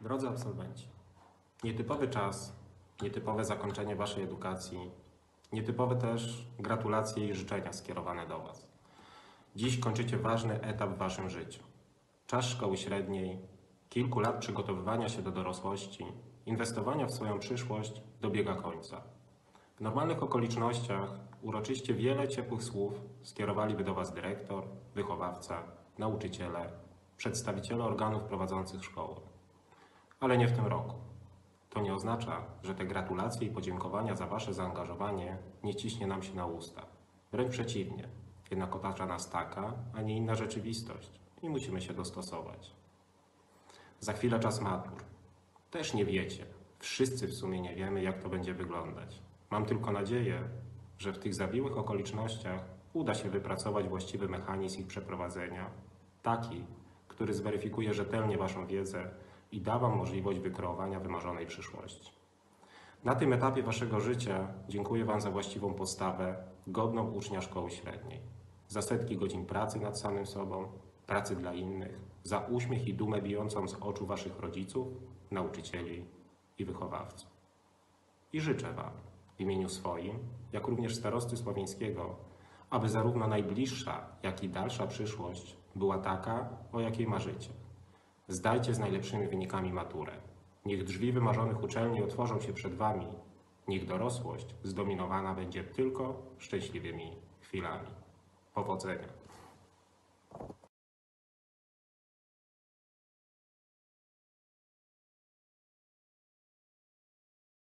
Drodzy absolwenci, nietypowy czas, nietypowe zakończenie Waszej edukacji, nietypowe też gratulacje i życzenia skierowane do Was. Dziś kończycie ważny etap w Waszym życiu. Czas szkoły średniej, kilku lat przygotowywania się do dorosłości, inwestowania w swoją przyszłość dobiega końca. W normalnych okolicznościach uroczyście wiele ciepłych słów skierowaliby do Was dyrektor, wychowawca, nauczyciele, przedstawiciele organów prowadzących szkołę. Ale nie w tym roku. To nie oznacza, że te gratulacje i podziękowania za Wasze zaangażowanie nie ciśnie nam się na usta. Wręcz przeciwnie. Jednak otacza nas taka, a nie inna rzeczywistość i musimy się dostosować. Za chwilę czas matur. Też nie wiecie. Wszyscy w sumie nie wiemy, jak to będzie wyglądać. Mam tylko nadzieję, że w tych zawiłych okolicznościach uda się wypracować właściwy mechanizm ich przeprowadzenia, taki, który zweryfikuje rzetelnie Waszą wiedzę i da Wam możliwość wykreowania wymarzonej przyszłości. Na tym etapie Waszego życia dziękuję Wam za właściwą postawę, godną ucznia szkoły średniej, za setki godzin pracy nad samym sobą, pracy dla innych, za uśmiech i dumę bijącą z oczu Waszych rodziców, nauczycieli i wychowawców. I życzę Wam w imieniu swoim, jak również starosty Sławińskiego, aby zarówno najbliższa, jak i dalsza przyszłość była taka, o jakiej marzycie. Zdajcie z najlepszymi wynikami maturę. Niech drzwi wymarzonych uczelni otworzą się przed Wami. Niech dorosłość zdominowana będzie tylko szczęśliwymi chwilami. Powodzenia.